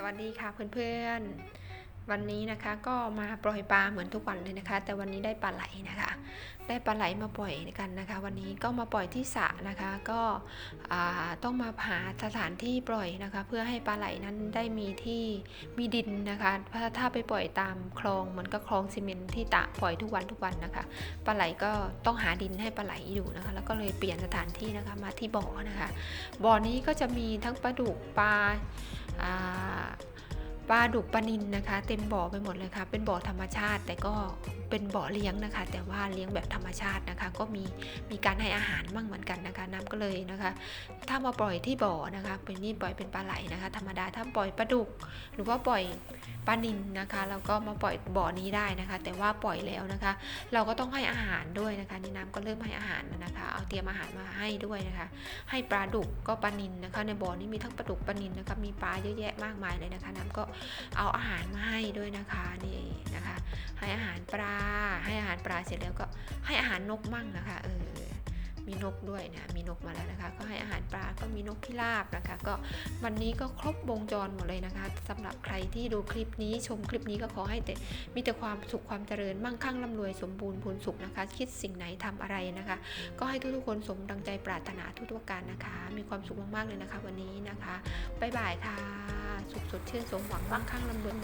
สวัสดีค่ะเพื่อนๆ วันนี้นะคะก็มาปล่อยปลาเหมือนทุกวันเลยนะคะ แต่วันนี้ได้ปลาไหลนะคะ ได้ปลาไหลมาปล่อยกันนะคะ วันนี้ก็มาปล่อยที่สระนะคะ ก็ต้องมาหาสถานที่ปล่อยนะคะ เพื่อให้ปลาไหลนั้นได้มีที่มีดินนะคะถ้าถ้าไปปล่อยตามคลองมันก็คลองซีเมนต์ที่ตะปล่อยทุกวันทุกวันนะคะปลาไหลก็ต้องหาดินให้ปลาไหลอยู่นะคะ แล้วก็เลยเปลี่ยนสถานที่นะคะมาที่บ่อนะคะบ่อนี้ก็จะมีทั้งปลาดุกปลา ปลาดุกปลานินนะคะ เต็มบ่อไปหมดเลยค่ะ เป็นบ่อธรรมชาติแต่ก็ เป็นบ่อเลี้ยงนะคะ แต่ว่าเลี้ยงแบบธรรมชาตินะคะ ก็มีมีการให้อาหารบ้างเหมือนกันนะคะ น้ำก็เลยนะคะ ถ้ามาปล่อยที่บ่อนะคะ เป็นนี่ปล่อยเป็นปลาไหลนะคะ ธรรมดาถ้าปล่อยปลาดุก หรือว่าปล่อยปลานินนะคะเราก็มาปล่อยบ่อนี้ได้นะคะ แต่ว่าปล่อยแล้วนะคะ เราก็ต้องให้อาหารด้วยนะคะนี่น้ำก็เริ่มให้อาหารแล้วนะคะ เอาเตรียมอาหารมาให้ด้วยนะคะ ให้ปลาดุกก็ปลานินนะคะ ในบ่อนี้มีทั้งปลาดุกปลานินนะคะมีปลาเยอะแยะมากมายเลยนะคะ น้ำก็เอาอาหารมาให้ด้วยนะคะนี่ ให้อาหารปลา ให้อาหารปลาเสร็จแล้วก็ให้อาหารนกมั่งนะคะเออมีนกด้วยนะมีนกมาแล้วนะคะ ก็ให้อาหารปลาก็มีนกพิราบนะคะ ก็วันนี้ก็ครบวงจรหมดเลยนะคะสำหรับใครที่ดูคลิปนี้ชมคลิปนี้ก็ขอให้แต่มีแต่ความสุขความเจริญมั่งคั่งร่ำรวยสมบูรณ์พูนสุขนะคะ คิดสิ่งไหนทำอะไรนะคะ ก็ให้ทุกๆคนสมดังใจปรารถนาทุกๆประการนะคะ มีความสุขมากๆเลยนะคะ วันนี้นะคะบ๊ายบายค่ะ สุขสดชื่นสมหวังมั่งคั่งร่ำรวย